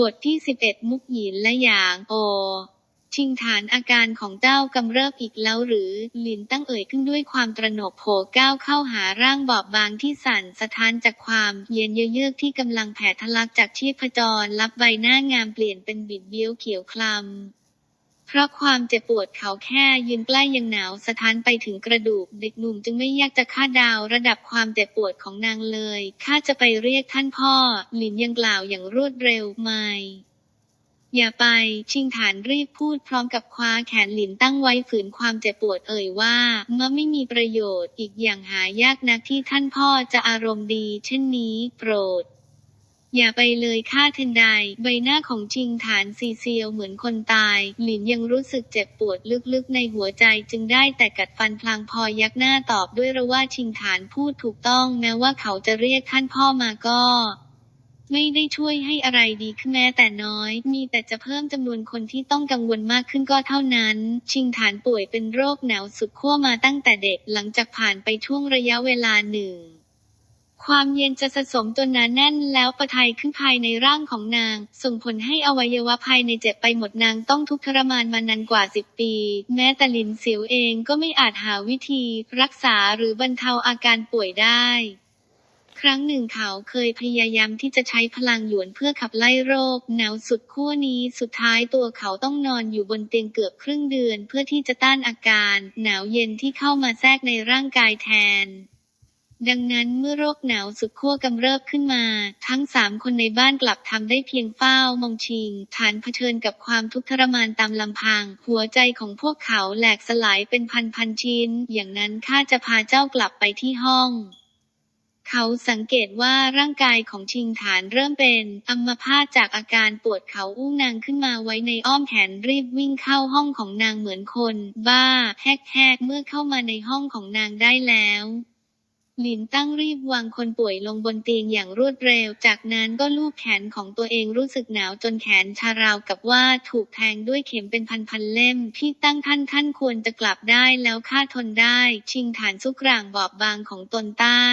บทที่ 11 มุกหยินและหยางโอ ชิงฐานอาการของเจ้ากำเริบอีกแล้วหรือ หลินตั้งเอ่ยขึ้นด้วยความตระหนกโผก้าวเข้าหาร่างบอบบางที่สั่นสะท้านจากความเย็นเยือกที่กำลังแผ่ทะลักจากชีพจร รับใบหน้างามเปลี่ยนเป็นบิดเบี้ยวเขียวคล้ำ เพราะความเจ็บปวดเขาแค่ยืนใกล้ยังหนาวสะท้านไปถึงกระดูก เด็กหนุ่มจึงไม่อยากจะคาดดาวระดับความเจ็บปวดของนางเลยข้าจะไปเรียกท่านพ่อ หลินยังกล่าวอย่างรวดเร็วไม่อย่าไป ชิงฐานรีบพูดพร้อมกับคว้าแขนหลินตั้งไว้ฝืนความเจ็บปวดเอ่ยว่าเมื่อไม่มีประโยชน์อีกอย่างหายากนักที่ท่านพ่อจะอารมณ์ดี เช่นนี้ โปรด อย่าไปเลยข้าเทนไดใบหน้าของชิงฐานซีเซียวเหมือนคนตาย หลินยังรู้สึกเจ็บปวดลึกๆในหัวใจจึงได้แต่กัดฟันพลางพอยักหน้าตอบด้วยระว่าชิงฐานพูดถูกต้องแม้ว่าเขาจะเรียกท่านพ่อมาก็ไม่ได้ช่วยให้อะไรดีขึ้นแม้แต่น้อย มีแต่จะเพิ่มจำนวนคนที่ต้องกังวลมากขึ้นก็เท่านั้น ชิงฐานป่วยเป็นโรคหนาวสุดขั้วมาตั้งแต่เด็กหลังจากผ่านไปช่วงระยะเวลาหนึ่ง ความเย็นจะสะสมจนหนาแน่นแล้วประทัยขึ้นภายในร่างของนาง ส่งผลให้อวัยวะภายในเจ็บไปหมดนางต้องทุกข์ทรมานมานานกว่าสิบปี แม้แต่ลินเสียวเองก็ไม่อาจหาวิธี รักษาหรือบรรเทาอาการป่วยได้ครั้งหนึ่งเขาเคยพยายามที่จะใช้พลังหยวนเพื่อขับไล่โรค หนาวสุดขั้วนี้สุดท้ายตัวเขาต้องนอนอยู่บนเตียงเกือบครึ่งเดือน เพื่อที่จะต้านอาการ หนาวเย็นที่เข้ามาแทรกในร่างกายแทน ดังนั้นเมื่อโรคหนาวสุดขั้วกำเริบขึ้นมา ทั้งสามคนในบ้านกลับทำได้เพียงเฝ้ามองชิง ฐานเผชิญกับความทุกข์ทรมานตามลำพัง หัวใจของพวกเขาแหลกสลายเป็นพันพันชิ้น อย่างนั้นข้าจะพาเจ้ากลับไปที่ห้องเขาสังเกตว่าร่างกายของชิงฐานเริ่มเป็นอัมพาตจากอาการปวดเขาอุ้งนางขึ้นมาไว้ในอ้อมแขนรีบวิ่งเข้าห้องของนางเหมือนคน บ้าแฮกๆเมื่อเข้ามาในห้องของนางได้แล้ว หลินตั้งรีบวางคนป่วยลงบนเตียงอย่างรวดเร็ว จากนั้นก็ลูบแขนของตัวเองรู้สึกหนาวจนแขนชาราวกับว่าถูกแทงด้วยเข็มเป็นพันๆเล่มพี่ตั้งท่านท่านควรจะกลับได้แล้วค่าทนได้ ชิงฐานสุกร่างบอบบางของตนใต้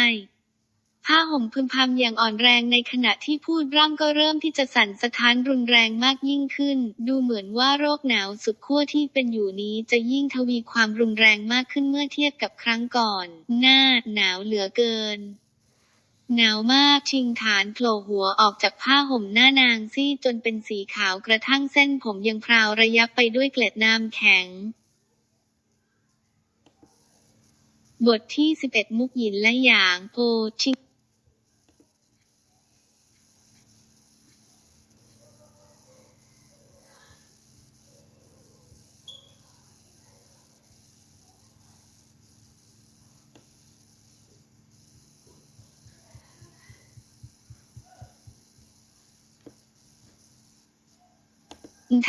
ผ้าห่มพึมพำอย่างอ่อนแรงในขณะที่พูดร่างก็เริ่มที่จะสั่นสะท้านรุนแรงมากยิ่งขึ้น ดูเหมือนว่าโรคหนาวสุดขั้วที่เป็นอยู่นี้จะยิ่งทวีความรุนแรงมากขึ้นเมื่อเทียบกับครั้งก่อน หน้าหนาวเหลือเกินหนาวมากชิงฐานโผล่หัวออกจากผ้าห่มหน้านางซีดจนเป็นสีขาวกระทั่งเส้นผมยังพราวระยับไปด้วยเกล็ดน้ำแข็ง บทที่ 11 มุกหยินและหยางโอชิง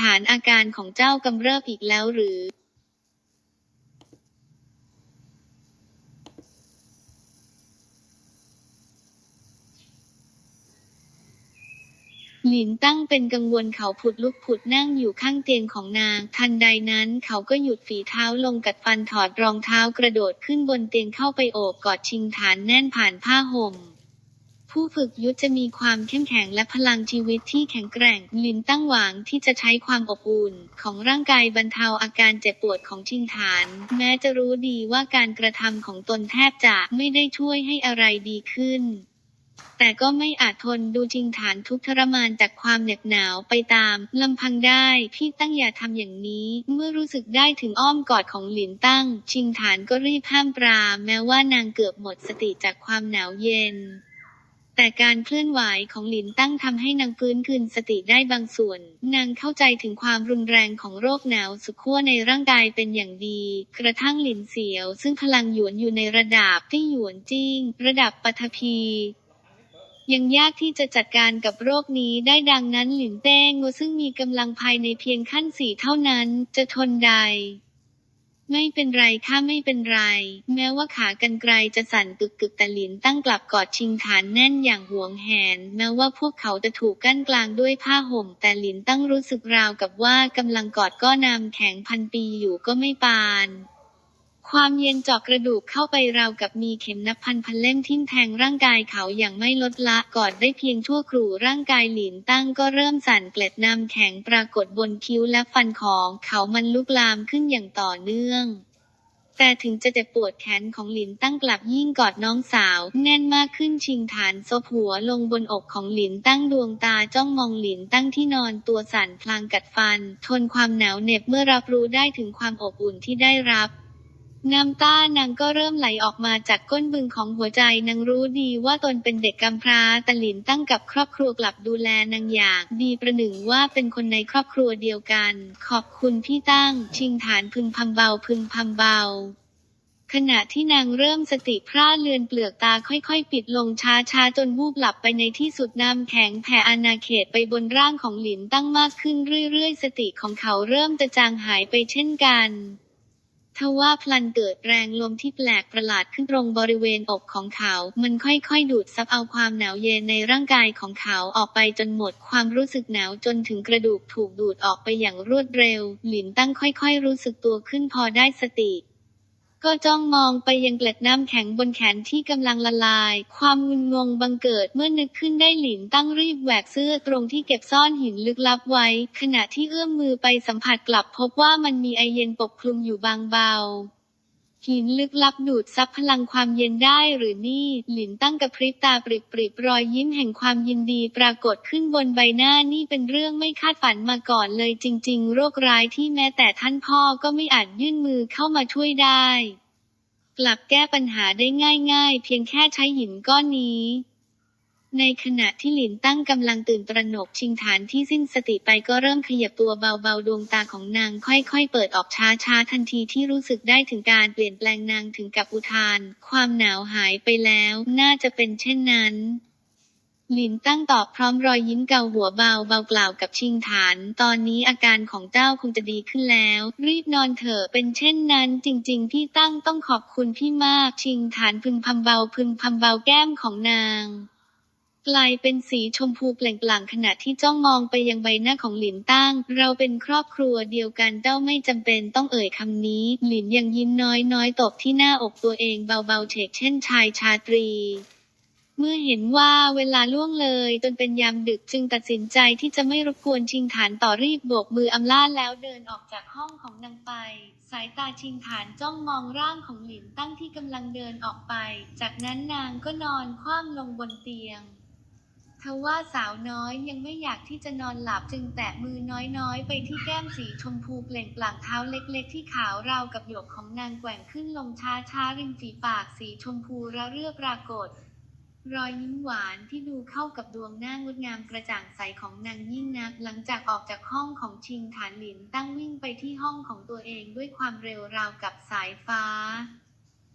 ฐานอาการของเจ้ากำเริบอีกแล้วหรือหลินตั้งเป็นกังวลเขาผุดลุกผุดนั่งอยู่ข้างเตียงของนาง ทันใดนั้นเขาก็หยุดฝีเท้าลงกัดฟันถอดรองเท้ากระโดดขึ้นบนเตียงเข้าไปโอบกอดชิงฐานแน่นผ่านผ้าห่ม ผู้ฝึกยุทธจะมีความเข้มแข็งและพลังชีวิตที่แข็งแกร่ง ลินตั้งหวังที่จะใช้ความอบอุ่นของร่างกายบรรเทาอาการเจ็บปวดของชิงฐาน แม้จะรู้ดีว่าการกระทำของตนแทบจะไม่ได้ช่วยให้อะไรดีขึ้น แต่ก็ไม่อาจทนดูชิงฐานทุกทรมานจากความเหน็บหนาวไปตามลำพังได้ พี่ตั้งอย่าทำอย่างนี้ เมื่อรู้สึกได้ถึงอ้อมกอดของหลินตั้ง ชิงฐานก็รีบห้ามปรามแม้ว่านางเกือบหมดสติจากความหนาวเย็น แต่การเคลื่อนไหวของหลินตั้งทำให้นางฟื้นคืนสติได้บางส่วน นางเข้าใจถึงความรุนแรงของโรคหนาวสุดขั้วในร่างกายเป็นอย่างดี กระทั่งหลินเสียว ซึ่งพลังหยวนอยู่ในระดับที่หยวนจิ้ง ระดับปฐพียังยากที่จะจัดการกับโรคนี้ได้ดังนั้นหลินเต้งซึ่งมีกำลังภายในเพียงขั้นสี่เท่านั้นจะทนใด ไม่เป็นไรถ้าไม่เป็นไร แม้ว่าขากรรไกรจะสั่นกึกกึกแต่หลินตั้งกลับกอดชิงฐานแน่นอย่างห่วงแหน แม้ว่าพวกเขาจะถูกกั้นกลางด้วยผ้าห่ม แต่หลินตั้งรู้สึกราวกับว่ากำลังกอดก้อนน้ำแข็งพันปีอยู่ก็ไม่ปาน ความเย็นเจาะกระดูกเข้าไปราวกับมีเข็มนับพันพันเล่มทิ่มแทงร่างกายเขาอย่างไม่ลดละกอนได้เพียงชั่วครู่ร่างกายหลินตั้งก็เริ่มสั่นเกล็ดน้ำแข็งปรากฏบนคิ้วและฟันของเขามันลุกลามขึ้นอย่างต่อเนื่องแต่ถึงจะเจ็บปวดแขนของหลินตั้งกลับยิ่งกอดน้องสาว แน่นมากขึ้นชิงฐานซบหัวลงบนอกของหลินตั้งดวงตาจ้องมองหลินตั้งที่นอนตัวสั่นพลางกัดฟัน ทนความหนาวเหน็บเมื่อรับรู้ได้ถึงความอบอุ่นที่ได้รับ น้ำตานางก็เริ่มไหลออกมาจากก้นบึงของหัวใจนางรู้ดีว่าตนเป็นเด็กกำพร้าแต่หลินตั้งกับครอบครัวกลับดูแลนางอย่างดีประหนึ่งว่าเป็นคนในครอบครัวเดียวกัน ขอบคุณพี่ตั้ง ชิงฐานพึงพำเบาพึงพำเบาขณะที่นางเริ่มสติพร่าเลือนเปลือกตาค่อยๆ ปิดลงช้าๆ จนวูบหลับไปในที่สุดน้ำแข็งแผ่อาณาเขตไปบนร่างของหลินตั้งมากขึ้นเรื่อยๆ สติของเขาเริ่มจะจางหายไปเช่นกัน ทว่าพลันเกิดแรงลมที่แปลกประหลาดขึ้นตรงบริเวณอกของเขา มันค่อยๆ ดูดซับเอาความหนาวเย็นในร่างกายของเขาออกไปจนหมด ความรู้สึกหนาวจนถึงกระดูกถูกดูดออกไปอย่างรวดเร็ว หลินตั้งค่อยๆ รู้สึกตัวขึ้นพอได้สติ ก็จ้องมองไปยังเกล็ดน้ำแข็งบนแขนที่กำลังละลาย ความงุนงงบังเกิดเมื่อนึกขึ้นได้หลินตั้งรีบแหวกเสื้อตรงที่เก็บซ่อนหินลึกลับไว้ ขณะที่เอื้อมมือไปสัมผัสกลับพบว่ามันมีไอเย็นปกคลุมอยู่บางเบา หินลึกลับดูดซับพลังความเย็นได้หรือนี่ หลินตั้งกระพริบตาปริบปริบรอยยิ้มแห่งความยินดีปรากฏขึ้นบนใบหน้านี่เป็นเรื่องไม่คาดฝันมาก่อนเลยจริง ๆ โรคร้ายที่แม้แต่ท่านพ่อก็ไม่อาจยื่นมือเข้ามาช่วยได้ กลับแก้ปัญหาได้ง่าย ๆ เพียงแค่ใช้หินก้อนนี้ ในขณะที่หลินตั้งกำลังตื่นตระหนกชิงฐานที่สิ้นสติไปก็เริ่มขยับตัวเบาๆ ดวงตาของนางค่อยๆ เปิดออกช้าๆ ทันทีที่รู้สึกได้ถึงการเปลี่ยนแปลงนางถึงกับอุทาน ความหนาวหายไปแล้ว น่าจะเป็นเช่นนั้นหลินตั้งตอบพร้อมรอยยิ้มเกาหัวเบาเบากล่าวกับชิงฐาน ตอนนี้อาการของเจ้าคงจะดีขึ้นแล้ว รีบนอนเถอะเป็นเช่นนั้น จริง ๆ พี่ตั้งต้องขอบคุณพี่มาก ชิงฐานพึงพำเบาพึงพำเบาแก้มของนาง กลายเป็นสีชมพูเปล่งปลั่งขณะที่จ้องมองไปยังใบหน้าของหลินตั้ง เราเป็นครอบครัวเดียวกันเจ้าไม่จำเป็นต้องเอ่ยคำนี้ หลินยังยิ้มน้อยน้อยๆตบที่หน้าอกตัวเองเบาๆเฉกเช่นชายชาตรีเมื่อเห็นว่าเวลาล่วงเลยจนเป็นยามดึกจึงตัดสินใจที่จะไม่รบกวนชิงฐานต่อรีบโบกมืออำลาแล้วเดินออกจากห้องของนางไป สายตาชิงฐานจ้องมองร่างของหลินตั้งที่กำลังเดินออกไป จากนั้นนางก็นอนคว่ำลงบนเตียง ทว่าสาวน้อยยังไม่อยากที่จะนอนหลับจึงแตะมือน้อยๆ ไปที่แก้มสีชมพูเปล่งปลั่งเท้าเล็กๆ ที่ขาวราวกับหยกของนางแกว่งขึ้นลงช้าๆริมฝีปากสีชมพูระเรื่อปรากฏ รอยยิ้มหวานที่ดูเข้ากับดวงหน้างดงามกระจ่างใสของนางยิ่งนัก หลังจากออกจากห้องของชิงฐานหลินตั้งวิ่งไปที่ห้องของตัวเองด้วยความเร็วราวกับสายฟ้า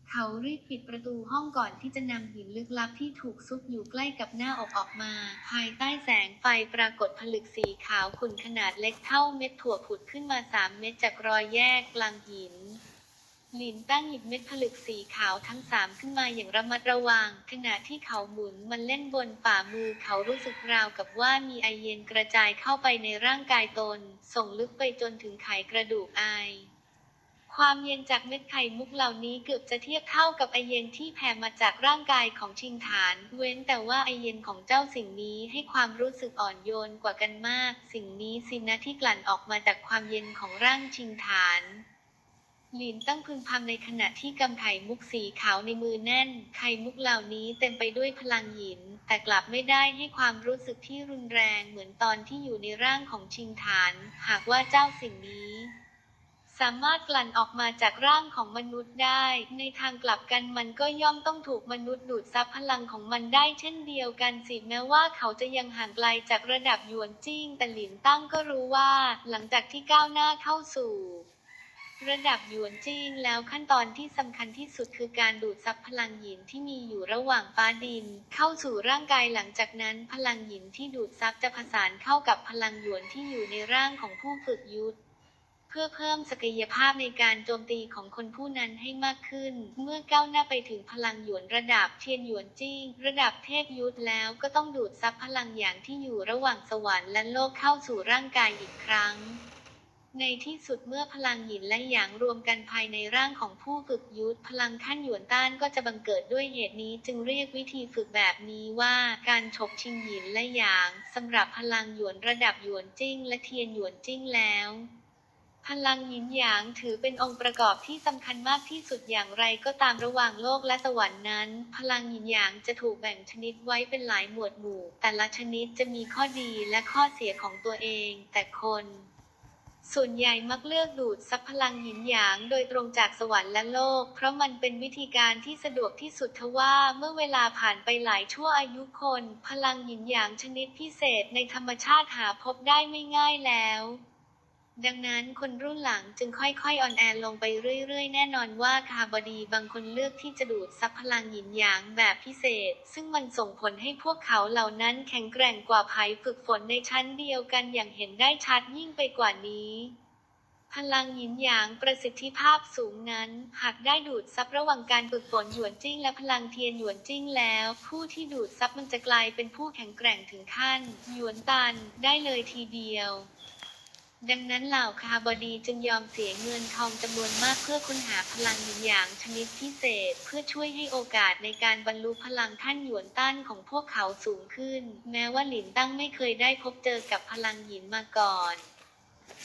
เขารีบปิดประตูห้องก่อนที่จะนำหินลึกลับที่ถูกซุกอยู่ใกล้กับหน้าอกออกมา ภายใต้แสงไฟปรากฏผลึกสีขาวขุ่นขนาดเล็กเท่าเม็ดถั่วผุดขึ้นมาสามเม็ดจากรอยแยกกลางหินหลินตั้งหยิบเม็ดผลึกสีขาวทั้งสามขึ้นมาอย่างระมัดระวัง ขณะที่เขาหมุนมันเล่นบนฝ่ามือเขารู้สึกราวกับว่ามีไอเย็นกระจายเข้าไปในร่างกายตน ส่งลึกไปจนถึงไขกระดูกไอ ความเย็นจากเม็ดไข่มุกเหล่านี้เกือบจะเทียบเท่ากับไอเย็นที่แผ่มาจากร่างกายของชิงฐาน เว้นแต่ว่าไอเย็นของเจ้าสิ่งนี้ให้ความรู้สึกอ่อนโยนกว่ากันมาก สิ่งนี้สินะที่กลั่นออกมาจากความเย็นของร่างชิงฐานหลินตั้งพึงพำในขณะที่กำไข่มุกสีขาวในมือแน่น ไข่มุกเหล่านี้เต็มไปด้วยพลังหิน แต่กลับไม่ได้ให้ความรู้สึกที่รุนแรงเหมือนตอนที่อยู่ในร่างของชิงฐาน หากว่าเจ้าสิ่งนี้ สามารถกลั่นออกมาจากร่างของมนุษย์ได้ ในทางกลับกันมันก็ย่อมต้องถูกมนุษย์ดูดซับพลังของมันได้เช่นเดียวกันสิแม้ว่าเขาจะยังห่างไกลจากระดับหยวนจิ้ง แต่หลินตั้งก็รู้ว่า หลังจากที่ก้าวหน้าเข้าสู่ ระดับหยวนจิ้งแล้วขั้นตอนที่สำคัญที่สุดคือการดูดซับพลังหยินที่มีอยู่ระหว่างฟ้าดิน เข้าสู่ร่างกายหลังจากนั้น พลังหยินที่ดูดซับจะผสานเข้ากับพลังหยวนที่อยู่ในร่างของผู้ฝึกยุทธ พื่อเพิ่มศักยภาพในการโจมตีของคนผู้นั้นให้มากขึ้น เมื่อก้าวหน้าไปถึงพลังหยวนระดับเทียนหยวนจิ้ง ระดับเทพยุทธแล้วก็ต้องดูดซับพลังอย่างที่อยู่ระหว่างสวรรค์และโลกเข้าสู่ร่างกายอีกครั้งในที่สุดเมื่อพลังหยินและหยางรวมกันภายในร่างของผู้ฝึกยุทธพลังขั้นหยวนต้านก็จะบังเกิดด้วยเหตุนี้จึงเรียกวิธีฝึกแบบนี้ว่าการฉกชิงหยินและหยางสำหรับพลังหยวนระดับหยวนจิ้งและเทียนหยวนจิ้งแล้ว พลังหยินหยางถือเป็นองค์ประกอบที่สำคัญมากที่สุดอย่างไรก็ตามระหว่างโลกและสวรรค์นั้น พลังหยินหยางจะถูกแบ่งชนิดไว้เป็นหลายหมวดหมู่ แต่ละชนิดจะมีข้อดีและข้อเสียของตัวเอง แต่คน ส่วนใหญ่มักเลือกดูดซับพลังหยินหยางโดยตรงจากสวรรค์และโลก เพราะมันเป็นวิธีการที่สะดวกที่สุดทว่าเมื่อเวลาผ่านไปหลายชั่วอายุคน พลังหยินหยางชนิดพิเศษในธรรมชาติหาพบได้ไม่ง่ายแล้ว ดังนั้นคนรุ่นหลังจึงค่อยๆออนแอร์ลงไปเรื่อยๆ แน่นอนว่าคาบอดีบางคนเลือกที่จะดูดซับพลังหยินหยางแบบพิเศษ ซึ่งมันส่งผลให้พวกเขาเหล่านั้นแข็งแกร่งกว่าไผ่ฝึกฝนในชั้นเดียวกันอย่างเห็นได้ชัดยิ่งไปกว่านี้ พลังหยินหยางประสิทธิภาพสูงนั้น หากได้ดูดซับระหว่างการฝึกฝนหยวนจิ้งและพลังเทียนหยวนจิ้งแล้ว ผู้ที่ดูดซับมันจะกลายเป็นผู้แข็งแกร่งถึงขั้นหยวนตันได้เลยทีเดียว ดังนั้นเหล่าคาบดีจึงยอมเสียเงินทองจำนวนมากเพื่อค้นหาพลังหยินหยางชนิดพิเศษ เพื่อช่วยให้โอกาสในการบรรลุพลังท่านหยวนต้านของพวกเขาสูงขึ้น แม้ว่าหลินตั้งไม่เคยได้พบเจอกับพลังหยินมาก่อน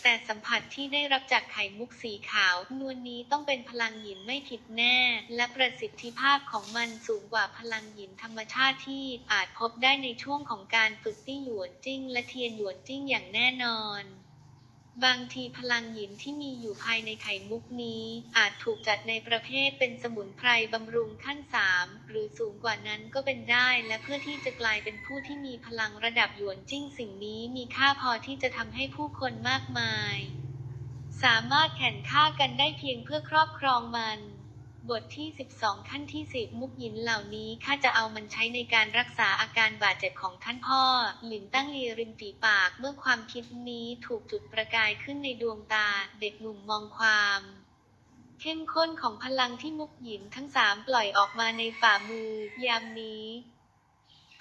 แต่สัมผัสที่ได้รับจากไข่มุกสีขาวนวลนี้ต้องเป็นพลังหยินไม่ผิดแน่ และประสิทธิภาพของมันสูงกว่าพลังหยินธรรมชาติที่อาจพบได้ในช่วงของการฝึกตี้หยวนจิ้งและเทียนหยวนจิ้งอย่างแน่นอน บางทีพลังหยินที่มีอยู่ภายในไข่มุกนี้ อาจถูกจัดในประเภทเป็นสมุนไพรบำรุงขั้นสามหรือสูงกว่านั้นก็เป็นได้ และเพื่อที่จะกลายเป็นผู้ที่มีพลังระดับหยวนจิ้งสิ่งนี้มีค่าพอที่จะทำให้ผู้คนมากมาย สามารถแข่งข้ากันได้เพียงเพื่อครอบครองมัน บทที่ 12 ขั้นที่ 10 มุกหยินเหล่านี้ข้าจะเอามันใช้ในการรักษาอาการบาดเจ็บของท่านพ่อ หลินตั้งลีริมฝีปากเมื่อความคิดนี้ถูกจุดประกายขึ้นในดวงตา เด็กหนุ่มมองความเข้มข้นของพลังที่มุกหยินทั้งสามปล่อยออกมาในฝ่ามือยามนี้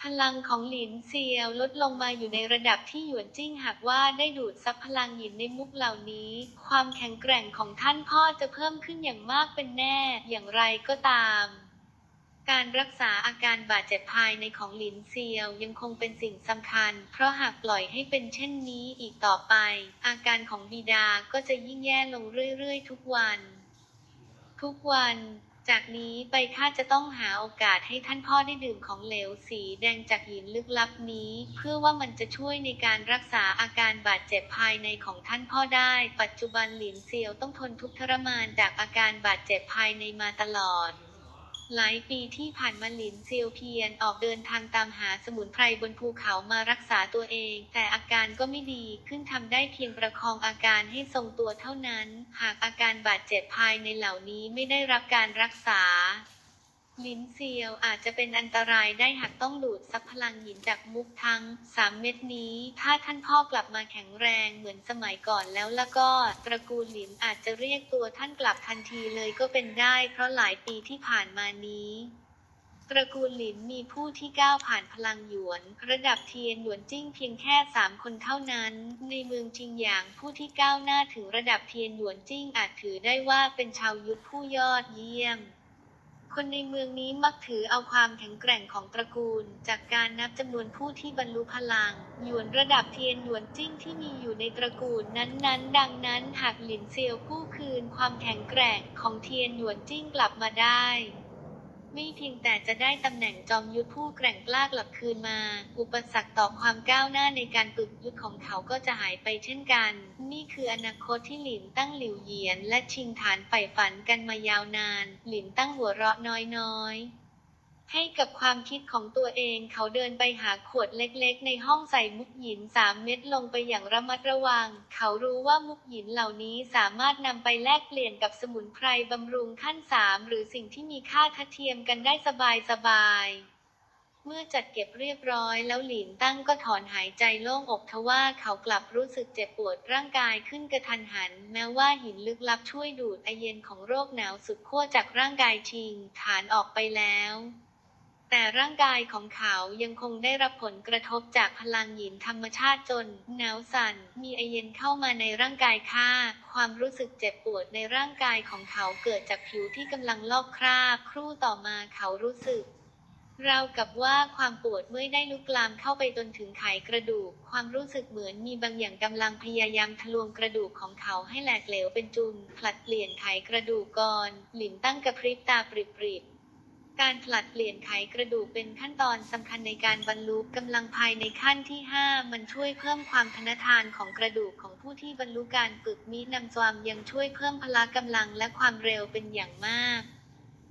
พลังของหลินเซียวลดลงมาอยู่ในระดับที่หยวนจิ้งหากว่าได้ดูดซับพลังหยินในมุกเหล่านี้ ความแข็งแกร่งของท่านพ่อจะเพิ่มขึ้นอย่างมากเป็นแน่ อย่างไรก็ตามการรักษาอาการบาดเจ็บภายในของหลินเซียวยังคงเป็นสิ่งสำคัญ เพราะหากปล่อยให้เป็นเช่นนี้อีกต่อไป อาการของบิดาก็จะยิ่งแย่ลงเรื่อยๆ ทุกวัน ทุกวัน จากนี้ไปข้าจะต้องหาโอกาสให้ท่านพ่อได้ดื่มของเหลวสีแดงจากหินลึกลับนี้ เพื่อว่ามันจะช่วยในการรักษาอาการบาดเจ็บภายในของท่านพ่อได้ ปัจจุบันหลินเซียวต้องทนทุกข์ทรมานจากอาการบาดเจ็บภายในมาตลอด หลายปีที่ผ่านมาหลินเซียวเพียนออกเดินทางตามหาสมุนไพรบนภูเขามารักษาตัวเอง แต่อาการก็ไม่ดีขึ้นทำได้เพียงประคองอาการให้ทรงตัวเท่านั้น หากอาการบาดเจ็บภายในเหล่านี้ไม่ได้รับการรักษา ลิ้นเซียวอาจจะเป็นอันตรายได้หากต้องดูดซับพลังหินจากมุกทั้งสามเม็ดนี้ ถ้าท่านพ่อกลับมาแข็งแรงเหมือนสมัยก่อนแล้วแล้วก็ ตระกูลหลินอาจจะเรียกตัวท่านกลับทันทีเลยก็เป็นได้ เพราะหลายปีที่ผ่านมานี้ตระกูลหลินมีผู้ที่ก้าวผ่านพลังหยวน ระดับเทียนหยวนจิ้งเพียงแค่สามคนเท่านั้น ในเมืองจิงหยางผู้ที่ก้าวหน้าถึงระดับเทียนหยวนจิ้งอาจถือได้ว่าเป็นชาวยุทธผู้ยอดเยี่ยม คนในเมืองนี้มักถือเอาความแข็งแกร่งของตระกูล จากการนับจำนวนผู้ที่บรรลุพลัง หยวนระดับเทียนหยวนจิ้งที่มีอยู่ในตระกูลนั้นๆ ดังนั้นหากหลินเซียวกู้คืนความแข็งแกร่งของเทียนหยวนจิ้งกลับมาได้ ไม่เพียงแต่จะได้ตำแหน่งจอมยุทธผู้แกร่งกล้ากลับคืนมา อุปสรรคต่อความก้าวหน้าในการฝึกยุทธของเขาก็จะหายไปเช่นกัน นี่คืออนาคตที่หลินตั้งหลิวเหยียน และชิงฐานใฝ่ฝันกันมายาวนาน หลินตั้งหัวเราะน้อยๆ ให้กับความคิดของตัวเอง เขาเดินไปหาขวดเล็กๆ ในห้องใส่มุกหินสามเม็ดลงไปอย่างระมัดระวัง เขารู้ว่ามุกหินเหล่านี้สามารถนำไปแลกเปลี่ยนกับสมุนไพรบำรุงขั้นสามหรือสิ่งที่มีค่าทัดเทียมกันได้สบายๆเมื่อจัดเก็บเรียบร้อยแล้วหลินตั้งก็ถอนหายใจโล่งอกทว่าเขากลับรู้สึกเจ็บปวดร่างกายขึ้นกระทันหัน แม้ว่าหินลึกลับช่วยดูดไอเย็นของโรคหนาวสุดขั้วจากร่างกายชิงฐานออกไปแล้ว แต่ร่างกายของเขายังคงได้รับผลกระทบจากพลังหยินธรรมชาติจนหนาวสั่น มีไอเย็นเข้ามาในร่างกายข้า ความรู้สึกเจ็บปวดในร่างกายของเขาเกิดจากผิวที่กำลังลอกคราบ ครู่ต่อมาเขารู้สึกราวกับว่าความปวดเมื่อยได้ลุกลามเข้าไปจนถึงไขกระดูก ความรู้สึกเหมือนมีบางอย่างกำลังพยายามทะลวงกระดูกของเขาให้แหลกเหลวเป็นจุนผลัดเปลี่ยนไขกระดูกก่อนหลินตั้งกระพริบตาปริบๆ การผลัดเปลี่ยนไขกระดูกเป็นขั้นตอนสำคัญในการบรรลุกำลังภายในขั้นที่ 5 มันช่วยเพิ่มความทนทานของกระดูกของผู้ที่บรรลุการฝึกมีนำจวามยังช่วยเพิ่มพละกำลังและความเร็วเป็นอย่างมาก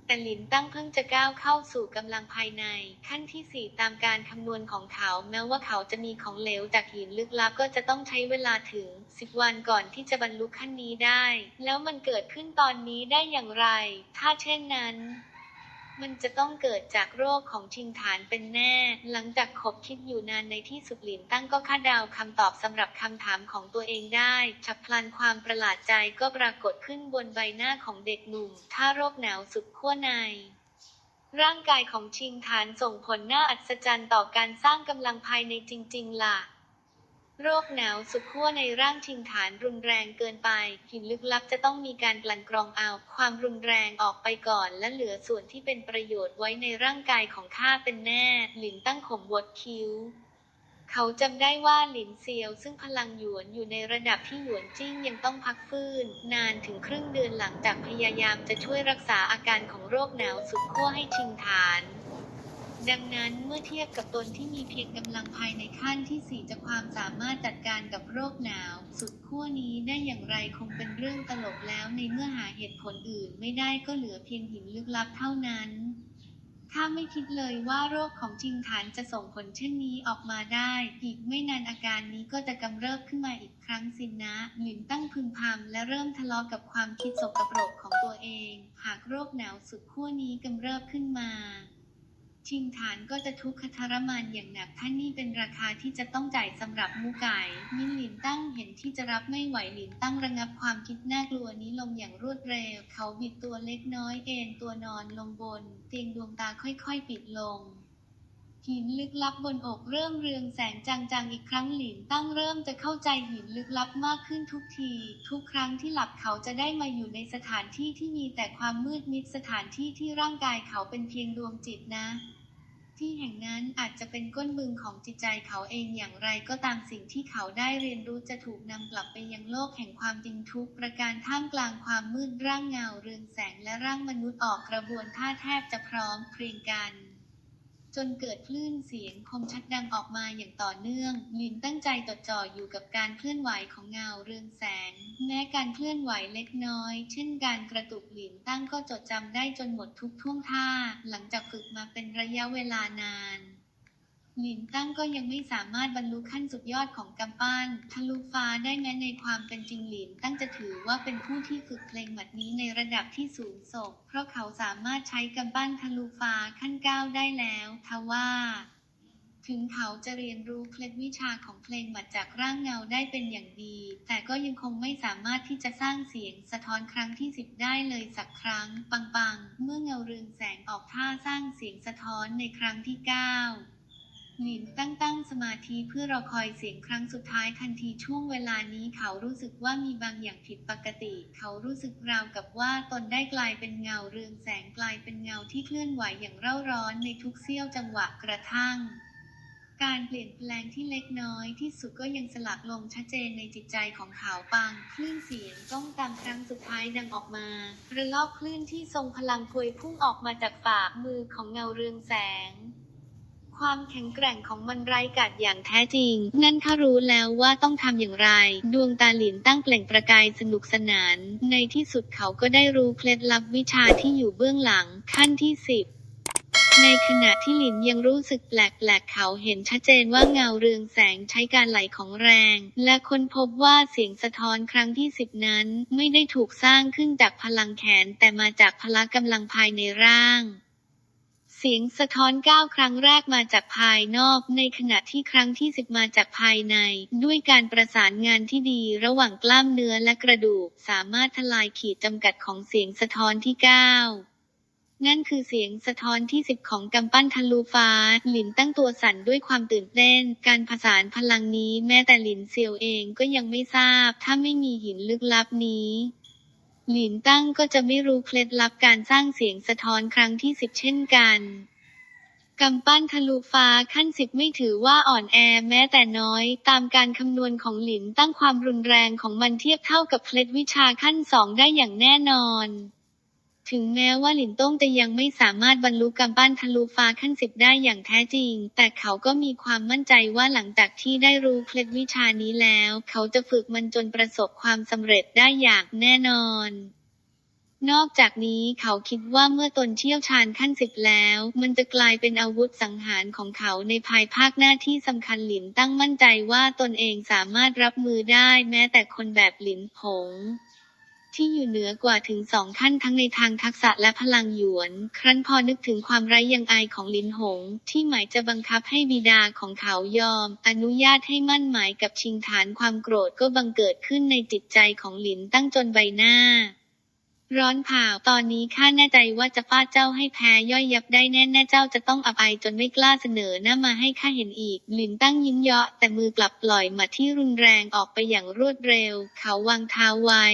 แต่หลินตั้งเพิ่งจะก้าวเข้าสู่กำลังภายใน ขั้นที่ 4 ตามการคำนวณของเขา แม้ว่าเขาจะมีของเหลวจากหินลึกลับก็จะต้องใช้เวลาถึง 10 วันก่อนที่จะบรรลุขั้นนี้ได้ แล้วมันเกิดขึ้นตอนนี้ได้อย่างไร ถ้าเช่นนั้น มันจะต้องเกิดจากโรคของชิงฐานเป็นแน่ หลังจากขบคิดอยู่นานในที่สุดหลินตั้งก็คาดเดาคำตอบสำหรับคำถามของตัวเองได้ ฉับพลันความประหลาดใจก็ปรากฏขึ้นบนใบหน้าของเด็กหนุ่ม ถ้าโรคหนาวสุดขั้วในร่างกายของชิงฐานส่งผลน่าอัศจรรย์ต่อการสร้างกำลังภายในจริง ๆ ล่ะ โรคหนาวสุดขั้วในร่างชิงฐานรุนแรงเกินไปหินลึกลับจะต้องมีการกลั่นกรองเอาความรุนแรงออกไปก่อนและเหลือส่วนที่เป็นประโยชน์ไว้ในร่างกายของข้าเป็นแน่ หลินตั้งขมวดคิ้ว เขาจำได้ว่าหลินเซียวซึ่งพลังหยวนอยู่ในระดับที่หยวนจิ้งยังต้องพักฟื้น นานถึงครึ่งเดือนหลังจากพยายามจะช่วยรักษาอาการของโรคหนาวสุดขั้วให้ชิงฐาน ดังนั้นเมื่อเทียบกับตนที่มีเพียงกำลังภายในขั้นที่สี่จะความสามารถจัดการกับโรคหนาว สุดขั้วนี้ได้อย่างไรคงเป็นเรื่องตลกแล้วในเมื่อหาเหตุผลอื่นไม่ได้ก็เหลือเพียงหินลึกลับเท่านั้นข้าไม่คิดเลยว่าโรคของชิงฐานจะส่งผลเช่นนี้ออกมาได้ อีกไม่นานอาการนี้ก็จะกำเริบขึ้นมาอีกครั้งสินนะหลินตั้งพึมพำและเริ่มทะเลาะกับความคิดสกปรกของตัวเอง หากโรคหนาวสุดขั้วนี้กำเริบขึ้นมา ชิงฐานก็จะทุกขทรมานอย่างหนักท่านนี่เป็นราคาที่จะต้องจ่ายสำหรับมูไก่มินหลินตั้งเห็นที่จะรับไม่ไหวหลินตั้งระงับความคิดน่ากลัวนี้ลงอย่างรวดเร็ว เขาบิดตัวเล็กน้อยเอนตัวนอนลงบน เตียงดวงตาค่อยๆ ปิดลง หินลึกลับบนอกเริ่มเรืองแสงจางๆอีกครั้งหลินตั้งเริ่มจะเข้าใจหินลึกลับมากขึ้นทุกที ทุกครั้งที่หลับเขาจะได้มาอยู่ในสถานที่ที่มีแต่ความมืดมิดสถานที่ที่ร่างกายเขาเป็นเพียงดวงจิตนะ ที่แห่งนั้นอาจจะเป็นก้นบึงของจิตใจเขาเองอย่างไรก็ตามสิ่งที่เขาได้เรียนรู้จะถูกนำกลับไปยังโลกแห่งความจริงทุกประการท่ามกลางความมืดร่างเงาเรืองแสงและร่างมนุษย์ออกกระบวนท่าแทบจะพร้อมเพรียงกัน จนเกิดคลื่นเสียงคมชัดดังออกมาอย่างต่อเนื่อง ลินตั้งใจจดจ่ออยู่กับการเคลื่อนไหวของเงาเรืองแสง แม้การเคลื่อนไหวเล็กน้อย เช่นการกระตุกหลินตั้งก็จดจำได้จนหมดทุกท่วงท่า หลังจากฝึกมาเป็นระยะเวลานาน หลินตั้งก็ยังไม่สามารถบรรลุขั้นสุดยอดของกำปั้นทะลุฟ้าได้แม้ในความเป็นจริงหลินตั้งจะถือว่าเป็นผู้ที่ฝึกเพลงหมัดนี้ในระดับที่สูงส่งเพราะเขาสามารถใช้กำปั้นทะลุฟ้าขั้นเก้าได้แล้วทว่า ถึงเขาจะเรียนรู้เคล็ดวิชาของเพลงหมัดจากร่างเงาได้เป็นอย่างดี แต่ก็ยังคงไม่สามารถที่จะสร้างเสียงสะท้อนครั้งที่สิบได้เลยสักครั้ง ปังๆ เมื่อเงาเรืองแสงออกท่าสร้างเสียงสะท้อนในครั้งที่เก้า หลินตั้งตั้งสมาธิเพื่อรอคอยเสียงครั้งสุดท้ายทันทีช่วงเวลานี้เขารู้สึกว่ามีบางอย่างผิดปกติ เขารู้สึกราวกับว่าตนได้กลายเป็นเงาเรืองแสงกลายเป็นเงาที่เคลื่อนไหวอย่างเร่าร้อนในทุกเสี้ยวจังหวะกระทั่ง การเปลี่ยนแปลงที่เล็กน้อยที่สุดก็ยังสลักลงชัดเจนในจิตใจของเขาปังคลื่นเสียงก้องตามครั้งสุดท้ายดังออกมาระลอกคลื่นที่ทรงพลังพวยพุ่งออกมาจากฝ่ามือของเงาเรืองแสง ความแข็งแกร่งของมันไร้กาดอย่างแท้จริงนั่นข้ารู้แล้วว่าต้องทำอย่างไร ดวงตาหลินตั้งเปล่งประกายสนุกสนาน ในที่สุดเขาก็ได้รู้เคล็ดลับวิชาที่อยู่เบื้องหลัง ขั้นที่สิบในขณะที่หลินยังรู้สึกแปลกๆ เขาเห็นชัดเจนว่าเงาเรืองแสงใช้การไหลของแรง และค้นพบว่าเสียงสะท้อนครั้งที่สิบนั้น ไม่ได้ถูกสร้างขึ้นจากพลังแขนแต่มาจากพละกำลังภายในร่าง เสียงสะท้อนเก้าครั้งแรกมาจากภายนอก ในขณะที่ครั้งที่สิบมาจากภายใน ด้วยการประสานงานที่ดีระหว่างกล้ามเนื้อและกระดูก สามารถทลายขีดจำกัดของเสียงสะท้อนที่เก้านั่นคือเสียงสะท้อนที่สิบของกำปั้นทะลุฟ้า หลินตั้งตัวสั่นด้วยความตื่นเต้น การผสานพลังนี้แม้แต่หลินเซียวเองก็ยังไม่ทราบ ถ้าไม่มีหินลึกลับนี้ หลินตั้งก็จะไม่รู้เคล็ดลับการสร้างเสียงสะท้อนครั้งที่สิบเช่นกันกำปั้นทะลุฟ้าขั้นสิบไม่ถือว่าอ่อนแอแม้แต่น้อย ตามการคำนวณของหลินตั้งความรุนแรงของมันเทียบเท่ากับเคล็ดวิชาขั้นสองได้อย่างแน่นอน ถึงแม้ว่าหลินต้งจะยังไม่สามารถบรรลุกำปั้นทะลุฟ้าขั้นสิบได้อย่างแท้จริง แต่เขาก็มีความมั่นใจว่าหลังจากที่ได้รู้เคล็ดวิชานี้แล้ว เขาจะฝึกมันจนประสบความสำเร็จได้อย่างแน่นอนนอกจากนี้เขาคิดว่าเมื่อตนเชี่ยวชาญขั้นสิบแล้ว มันจะกลายเป็นอาวุธสังหารของเขาในภายภาคหน้าที่สำคัญหลินตั้งมั่นใจว่าตนเองสามารถรับมือได้แม้แต่คนแบบหลินผง ที่อยู่เหนือกว่าถึงสองขั้นทั้งในทางทักษะและพลังหยวน ครั้นพอนึกถึงความไร้ยังอายของลินหง ที่หมายจะบังคับให้บิดาของเขายอม อนุญาตให้มั่นหมายกับชิงฐานความโกรธก็บังเกิดขึ้นในจิตใจของหลินตั้งจนใบหน้า ร้อนเผาตอนนี้ข้าแน่ใจว่าจะฟาดเจ้าให้แพ้ย่อยยับได้แน่แน่เจ้าจะต้องอับอายจนไม่กล้าเสนอหน้ามาให้ข้าเห็นอีกหลินตั้งยิ้มเยาะแต่มือกลับปล่อยหมาที่รุนแรงออกไปอย่างรวดเร็ว เขาวางเท้าไว้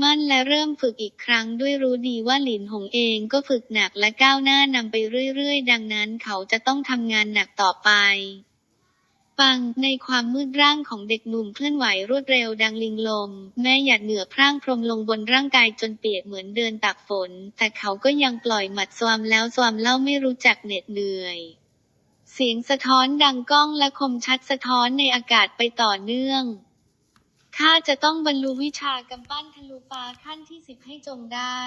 มั่นและเริ่มฝึกอีกครั้งด้วยรู้ดีว่าหลินหงเองก็ฝึกหนักและก้าวหน้านำไปเรื่อยๆ ดังนั้นเขาจะต้องทำงานหนักต่อไป ปังในความมืดร่างของเด็กหนุ่มเคลื่อนไหวรวดเร็วดังลิงลม แม่หยาดเหนือพร่างพรมลงบนร่างกายจนเปียกเหมือนเดินตากฝน แต่เขาก็ยังปล่อยหมัดสวามแล้วสวามเล่าไม่รู้จักเหน็ดเหนื่อยเสียงสะท้อนดังก้องและคมชัดสะท้อนในอากาศไปต่อเนื่อง ข้าจะต้องบรรลุวิชากำปั้นทะลุฟ้าขั้นที่สิบให้จงได้